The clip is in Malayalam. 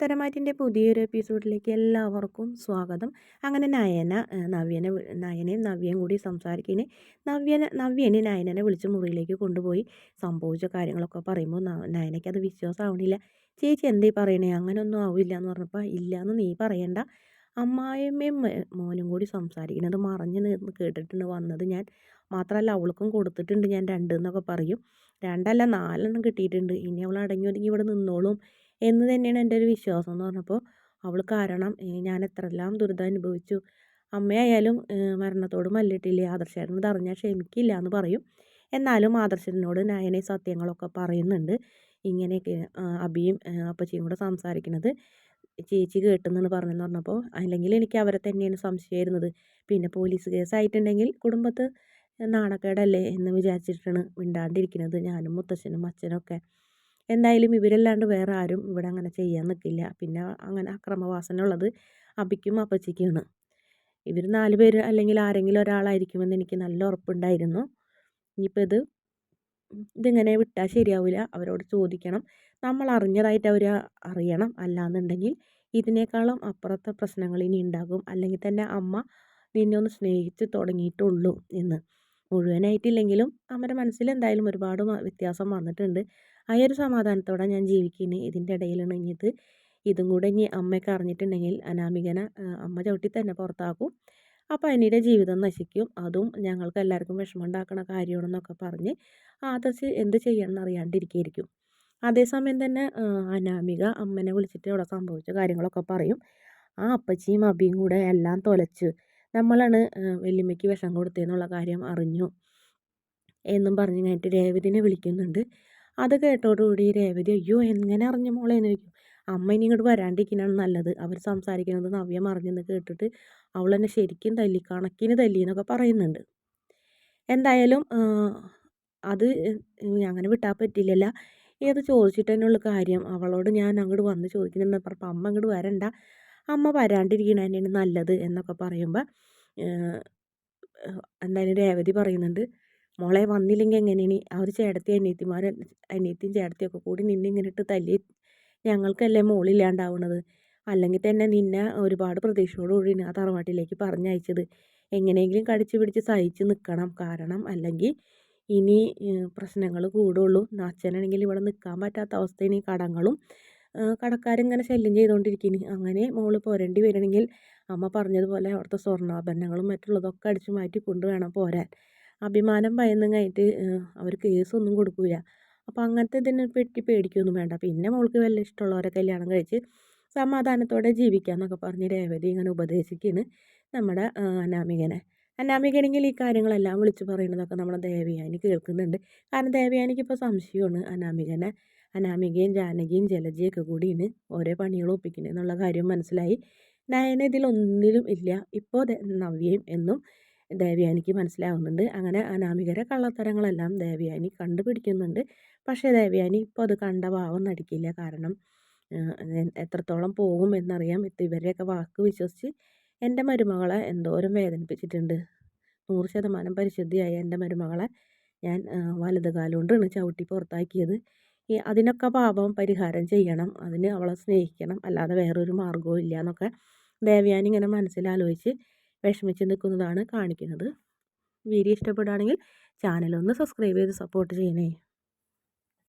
ഉത്തരമാറ്റിന്റെ പുതിയൊരു എപ്പിസോഡിലേക്ക് എല്ലാവർക്കും സ്വാഗതം. അങ്ങനെ നയന നവ്യനെ നയനെയും നവ്യയും കൂടി സംസാരിക്കുന്നേ നവ്യനെ നവ്യനെ നയനനെ വിളിച്ച് മുറിയിലേക്ക് കൊണ്ടുപോയി സംഭവിച്ച കാര്യങ്ങളൊക്കെ പറയുമ്പോൾ നയനയ്ക്ക് അത് വിശ്വാസമാവണില്ല. ചേച്ചി എന്തേ പറയണേ? അങ്ങനെയൊന്നും ആവില്ല എന്ന് പറഞ്ഞപ്പോൾ ഇല്ല എന്ന് നീ പറയണ്ട. അമ്മായിയമ്മയും മോനും കൂടി സംസാരിക്കുന്നത് മറഞ്ഞ് കേട്ടിട്ടുണ്ട്. വന്നത് ഞാൻ മാത്രമല്ല അവൾക്കും കൊടുത്തിട്ടുണ്ട് ഞാൻ രണ്ട് എന്നൊക്കെ പറയും. രണ്ടല്ല നാലെണ്ണം കിട്ടിയിട്ടുണ്ട്. ഇനി അവൾ അടങ്ങി ഒതുങ്ങി ഇവിടെ നിന്നോളും. എന്ന് തന്നെയാണ് എന്റെ ഒരു വിശ്വാസം എന്ന് പറഞ്ഞപ്പോൾ അവൾ കാരണം ഞാൻ എത്രയെല്ലാം ദുരിതം അനുഭവിച്ചു അമ്മയായാലും മരണത്തോട് മല്ലിട്ടില്ലേ ആദർശേട്ടൻ ഇത് അറിഞ്ഞാൽ ക്ഷമിക്കില്ല എന്ന് പറയും. എന്നാലും ആദർശനോട് നയനെ സത്യങ്ങളൊക്കെ പറയുന്നുണ്ട്. ഇങ്ങനെയൊക്കെ അബിയും അപ്പച്ചിയും കൂടെ സംസാരിക്കുന്നത് ചേച്ചി കേട്ടെന്നാണ് പറഞ്ഞതെന്ന് പറഞ്ഞപ്പോൾ അല്ലെങ്കിൽ എനിക്ക് അവരെ തന്നെയാണ് സംശയമായിരുന്നത്. പിന്നെ പോലീസ് കേസായിട്ടുണ്ടെങ്കിൽ കുടുംബത്ത് നാണക്കേടല്ലേ എന്ന് വിചാരിച്ചിട്ടാണ് മിണ്ടാണ്ടിരിക്കുന്നത് ഞാനും മുത്തശ്ശനും അച്ഛനൊക്കെ. എന്തായാലും ഇവരല്ലാണ്ട് വേറെ ആരും ഇവിടെ അങ്ങനെ ചെയ്യാൻ നിൽക്കില്ല പിന്നെ അങ്ങനെ അക്രമവാസന ഉള്ളത് അബിക്കും അപ്പച്ചിക്കുമാണ്. ഇവർ നാല് പേര് അല്ലെങ്കിൽ ആരെങ്കിലും ഒരാളായിരിക്കുമെന്ന് എനിക്ക് നല്ല ഉറപ്പുണ്ടായിരുന്നു. ഇനിയിപ്പോൾ ഇത് ഇതിങ്ങനെ വിട്ടാൽ ശരിയാവില്ല അവരോട് ചോദിക്കണം. നമ്മൾ അറിഞ്ഞതായിട്ട് അവർ അറിയണം. അല്ലാന്നുണ്ടെങ്കിൽ ഇതിനേക്കാളും അപ്പുറത്തെ പ്രശ്നങ്ങൾ ഇനി ഉണ്ടാകും. അല്ലെങ്കിൽ തന്നെ അമ്മ നിന്നെ ഒന്ന് സ്നേഹിച്ച് തുടങ്ങിയിട്ടുള്ളൂ എന്ന്. മുഴുവനായിട്ടില്ലെങ്കിലും അമ്മയുടെ മനസ്സിൽ എന്തായാലും ഒരുപാട് വ്യത്യാസം വന്നിട്ടുണ്ട്. ആ ഒരു സമാധാനത്തോടെ ഞാൻ ജീവിക്കുന്നത് ഇതിന്റെ ഇടയിലാണ് ഇനിയത് ഇതും കൂടെ ഇനി അമ്മയൊക്കെ അറിഞ്ഞിട്ടുണ്ടെങ്കിൽ അനാമികനെ അമ്മ ചവിട്ടി തന്നെ പുറത്താക്കും. അപ്പോൾ അനിയുടെ ജീവിതം നശിക്കും. അതും ഞങ്ങൾക്ക് എല്ലാവർക്കും വിഷമം ഉണ്ടാക്കുന്ന കാര്യമാണെന്നൊക്കെ പറഞ്ഞ് ആദർശ് എന്ത് ചെയ്യണമെന്ന് അറിയാണ്ടിരിക്കുകയായിരിക്കും. അതേസമയം തന്നെ അനാമിക അമ്മനെ വിളിച്ചിട്ട് അവിടെ സംഭവിച്ച കാര്യങ്ങളൊക്കെ പറയും. ആ അപ്പച്ചിയും അബിയും കൂടെ എല്ലാം തൊലച്ച് നമ്മളാണ് വല്യമ്മയ്ക്ക് വിഷം കൊടുത്തതെന്നുള്ള കാര്യം അറിഞ്ഞു എന്നും പറഞ്ഞ് കഴിഞ്ഞിട്ട് രേവതിനെ വിളിക്കുന്നുണ്ട്. അത് കേട്ടോടുകൂടി രേവതി അയ്യോ എങ്ങനെ അറിഞ്ഞ മോളെ? എന്ന് ചോദിക്കും. അമ്മ ഇനി ഇങ്ങോട്ട് വരാണ്ടിരിക്കുന്നതാണ് നല്ലത്. അവർ സംസാരിക്കുന്നത് നവ്യ അറിഞ്ഞെന്ന് കേട്ടിട്ട് അവൾ എന്നെ ശരിക്കും തല്ലി കണക്കിന് തല്ലി എന്നൊക്കെ പറയുന്നുണ്ട്. എന്തായാലും അത് അങ്ങനെ വിട്ടാൽ പറ്റില്ലല്ല. ഏത് ചോദിച്ചിട്ട് തന്നെയുള്ള കാര്യം. അവളോട് ഞാൻ അങ്ങോട്ട് വന്ന് ചോദിക്കുന്നെന്ന് പറഞ്ഞപ്പോൾ അമ്മ അങ്ങോട്ട് വരണ്ട. അമ്മ വരാണ്ടിരിക്കണ തന്നെയാണ് നല്ലത് എന്നൊക്കെ പറയുമ്പോൾ എന്തായാലും രേവതി പറയുന്നുണ്ട്. മോളെ വന്നില്ലെങ്കിൽ എങ്ങനെയാണ് ആ ഒരു ചേട്ടത്തി അനിയത്തിമാർ അനിയത്തിയും ചേട്ടത്തിയൊക്കെ കൂടി നിന്നെ ഇങ്ങനെ തല്ലി ഞങ്ങൾക്കല്ലേ മോളില്ലാണ്ടാവുന്നത് അല്ലെങ്കിൽ തന്നെ നിന്നെ ഒരുപാട് പ്രതീക്ഷയോടുകൂടി ആ തറവാട്ടിലേക്ക് പറഞ്ഞയച്ചത്. എങ്ങനെയെങ്കിലും കടിച്ചു പിടിച്ച് സഹിച്ച് നിൽക്കണം കാരണം അല്ലെങ്കിൽ ഇനി പ്രശ്നങ്ങൾ കൂടുള്ളൂ. അച്ഛനാണെങ്കിൽ ഇവിടെ നിൽക്കാൻ പറ്റാത്ത അവസ്ഥ ഇനി കടങ്ങളും കടക്കാരിങ്ങനെ ശല്യം ചെയ്തുകൊണ്ടിരിക്കുന്നു അങ്ങനെ മോൾ പോരേണ്ടി വരണമെങ്കിൽ അമ്മ പറഞ്ഞതുപോലെ അവിടുത്തെ സ്വർണാഭരണങ്ങളും മറ്റുള്ളതൊക്കെ അടിച്ചു മാറ്റി കൊണ്ടുവേണം പോരാൻ. അഭിമാനം ഭയന്നങ്ങായിട്ട് അവർ കേസൊന്നും കൊടുക്കില്ല അപ്പോൾ അങ്ങനത്തെ ഇതിനെ പറ്റി പേടിക്കൊന്നും വേണ്ട. പിന്നെ മോൾക്ക് വല്ല ഇഷ്ടമുള്ളവരെ കല്യാണം കഴിച്ച് സമാധാനത്തോടെ ജീവിക്കാമെന്നൊക്കെ പറഞ്ഞ് രേവതി ഇങ്ങനെ ഉപദേശിക്കുന്നു നമ്മുടെ അനാമികനെ. അനാമികനെങ്കിൽ ഈ കാര്യങ്ങളെല്ലാം വിളിച്ച് പറയുന്നതൊക്കെ നമ്മുടെ ദേവയാനി കേൾക്കുന്നുണ്ട്. കാരണം ദേവയാനിക്ക് ഇപ്പോൾ സംശയമാണ് അനാമികനെ. അനാമികയും ജാനകിയും ജലജയൊക്കെ കൂടിയാണ് ഓരോ പണികൾ ഒപ്പിക്കുന്നത് എന്നുള്ള കാര്യം മനസ്സിലായി. നയന ഇതിലൊന്നിലും ഇല്ല. ഇപ്പോൾ നവ്യയും എന്നും ദേവയാനിക്ക് മനസ്സിലാവുന്നുണ്ട്. അങ്ങനെ അനാമികരെ കള്ളത്തരങ്ങളെല്ലാം ദേവയാനി കണ്ടുപിടിക്കുന്നുണ്ട്. പക്ഷേ ദേവയാനി ഇപ്പോൾ അത് കണ്ട ഭാവം നടിക്കില്ല. കാരണം എത്രത്തോളം പോകും എന്നറിയാം ഇവരെയൊക്കെ വാക്ക് വിശ്വസിച്ച് എന്റെ മരുമകളെ എന്തോരം വേദനിപ്പിച്ചിട്ടുണ്ട്. നൂറ് ശതമാനം പരിശുദ്ധിയായ എന്റെ മരുമകളെ ഞാൻ വലത് കാലുകൊണ്ടാണ് ചവിട്ടി പുറത്താക്കിയത്. ഈ അതിനൊക്കെ പാപം പരിഹാരം ചെയ്യണം. അതിന് അവളെ സ്നേഹിക്കണം. അല്ലാതെ വേറൊരു മാർഗവും ഇല്ല എന്നൊക്കെ ദേവയാനി ഇങ്ങനെ മനസ്സിലാലോചിച്ച് വിഷമിച്ച് നിൽക്കുന്നതാണ് കാണിക്കുന്നത്. വീഡിയോ ഇഷ്ടപ്പെടുകയാണെങ്കിൽ ഒന്ന് സബ്സ്ക്രൈബ് ചെയ്ത് സപ്പോർട്ട് ചെയ്യണേ.